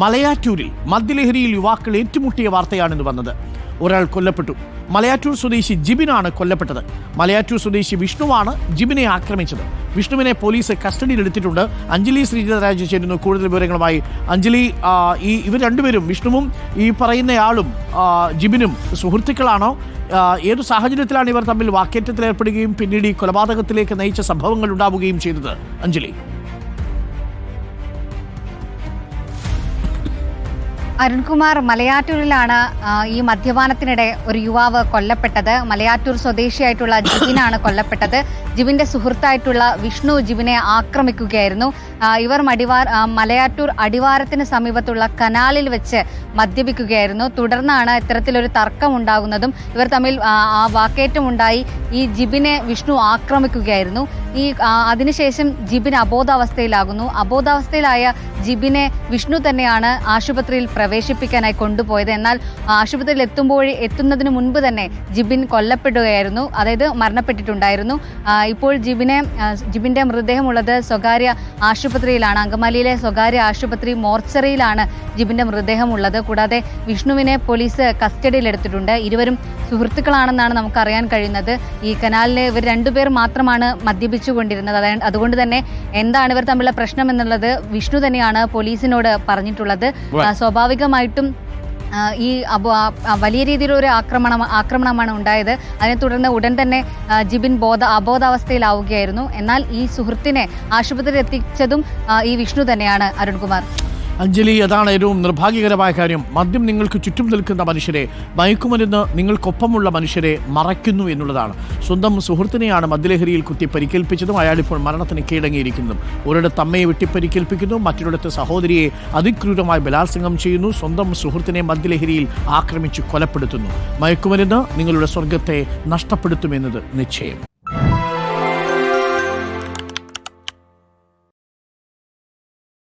മലയാറ്റൂരിൽ മദ്യലഹരിയിൽ യുവാക്കൾ ഏറ്റുമുട്ടിയ വാർത്തയാണിന്ന് വന്നത്. ഒരാൾ കൊല്ലപ്പെട്ടു. മലയാറ്റൂർ സ്വദേശി ജിബിനാണ് കൊല്ലപ്പെട്ടത്. മലയാറ്റൂർ സ്വദേശി വിഷ്ണുവാണ് ജിബിനെ ആക്രമിച്ചത്. വിഷ്ണുവിനെ പോലീസ് കസ്റ്റഡിയിൽ എടുത്തിട്ടുണ്ട് അഞ്ജലി ശ്രീജരാജ് ചേരുന്നു കൂടുതൽ വിവരങ്ങളുമായി. അഞ്ജലി ഈ ഇവർ രണ്ടുപേരും വിഷ്ണുവും ഈ പറയുന്നയാളും ജിബിനും സുഹൃത്തുക്കളാണോ? ഏതു സാഹചര്യത്തിലാണ് ഇവർ തമ്മിൽ വാക്കേറ്റത്തിൽ ഏർപ്പെടുകയും പിന്നീട് ഈ കൊലപാതകത്തിലേക്ക് നയിച്ച സംഭവങ്ങൾ ഉണ്ടാവുകയും ചെയ്തത്? അഞ്ജലി. അരുൺകുമാർ മലയാറ്റൂരിലാണ് ഈ മദ്യപാനത്തിനിടെ ഒരു യുവാവ് കൊല്ലപ്പെട്ടത്. മലയാറ്റൂർ സ്വദേശിയായിട്ടുള്ള ജിബിനാണ് കൊല്ലപ്പെട്ടത്. ജിബിന്റെ സുഹൃത്തായിട്ടുള്ള വിഷ്ണു ജിബിനെ ആക്രമിക്കുകയായിരുന്നു. ഇവർ മടിവാർ മലയാറ്റൂർ അടിവാരത്തിന് സമീപത്തുള്ള കനാലിൽ വെച്ച് മദ്യപിക്കുകയായിരുന്നു. തുടർന്നാണ് ഇത്തരത്തിലൊരു തർക്കം ഉണ്ടാകുന്നതും ഇവർ തമ്മിൽ ആ, വാക്കേറ്റമുണ്ടായി. ഈ ജിബിനെ വിഷ്ണു ആക്രമിക്കുകയായിരുന്നു. ഈ അതിനുശേഷം ജിബിൻ അബോധാവസ്ഥയിലാകുന്നു. അബോധാവസ്ഥയിലായ ജിബിനെ വിഷ്ണു തന്നെയാണ് ആശുപത്രിയിൽ പ്രവേശിപ്പിക്കാനായി കൊണ്ടുപോയത്. എന്നാൽ ആശുപത്രിയിൽ എത്തുമ്പോൾ എത്തുന്നതിന് മുൻപ് തന്നെ ജിബിൻ കൊല്ലപ്പെടുകയായിരുന്നു. അതായത് മരണപ്പെട്ടിട്ടുണ്ടായിരുന്നു. ഇപ്പോൾ ജിബിനെ ജിബിന്റെ മൃതദേഹമുള്ളത് സ്വകാര്യ ആശുപത്രിയിലാണ്. അങ്കമാലിയിലെ സ്വകാര്യ ആശുപത്രി മോർച്ചറിയിലാണ് ജിബിന്റെ മൃതദേഹമുള്ളത്. കൂടാതെ വിഷ്ണുവിനെ പോലീസ് കസ്റ്റഡിയിലെടുത്തിട്ടുണ്ട്. ഇരുവരും സുഹൃത്തുക്കളാണെന്നാണ് നമുക്ക് അറിയാൻ കഴിയുന്നത്. ഈ കനാലിലെ ഇവർ രണ്ടുപേർ മാത്രമാണ് മദ്യപിച്ചുകൊണ്ടിരുന്നത്. അതുകൊണ്ട് തന്നെ എന്താണ് ഇവർ തമ്മിലുള്ള പ്രശ്നം എന്നുള്ളത് വിഷ്ണു തന്നെയാണ് പോലീസിനോട് പറഞ്ഞിട്ടുള്ളത്. സ്വാഭാവികമായിട്ടും ഈ അബോ വലിയ രീതിയിലൊരു ആക്രമണം ആക്രമണമാണ് ഉണ്ടായത്. അതിനെ തുടർന്ന് ഉടൻ തന്നെ ജിബിൻ ബോധ അബോധാവസ്ഥയിലാവുകയായിരുന്നു. എന്നാൽ ഈ സുഹൃത്തിനെ ആശുപത്രിയിൽ എത്തിച്ചതും ഈ വിഷ്ണു തന്നെയാണ് അരുൺകുമാർ. അഞ്ജലി അതാണ് ഏറ്റവും നിർഭാഗ്യകരമായ കാര്യം. മദ്യം നിങ്ങൾക്ക് ചുറ്റും നിൽക്കുന്ന മനുഷ്യരെ മയക്കുമരുന്ന് നിങ്ങൾക്കൊപ്പമുള്ള മനുഷ്യരെ മറയ്ക്കുന്നു എന്നുള്ളതാണ്. സ്വന്തം സുഹൃത്തിനെയാണ് മദ്യലഹരിയിൽ കുത്തി പരിക്കേൽപ്പിച്ചതും അയാളിപ്പോൾ മരണത്തിന് കീഴടങ്ങിയിരിക്കുന്നതും ഒരിടത്ത് അമ്മയെ വെട്ടിപ്പരിക്കേൽപ്പിക്കുന്നു മറ്റൊരിടത്ത് സഹോദരിയെ അതിക്രൂരമായി ബലാത്സംഗം ചെയ്യുന്നു സ്വന്തം സുഹൃത്തിനെ മദ്യലഹരിയിൽ ആക്രമിച്ച് കൊലപ്പെടുത്തുന്നു. മയക്കുമരുന്ന് നിങ്ങളുടെ സ്വർഗത്തെ നഷ്ടപ്പെടുത്തുമെന്നത് നിശ്ചയം.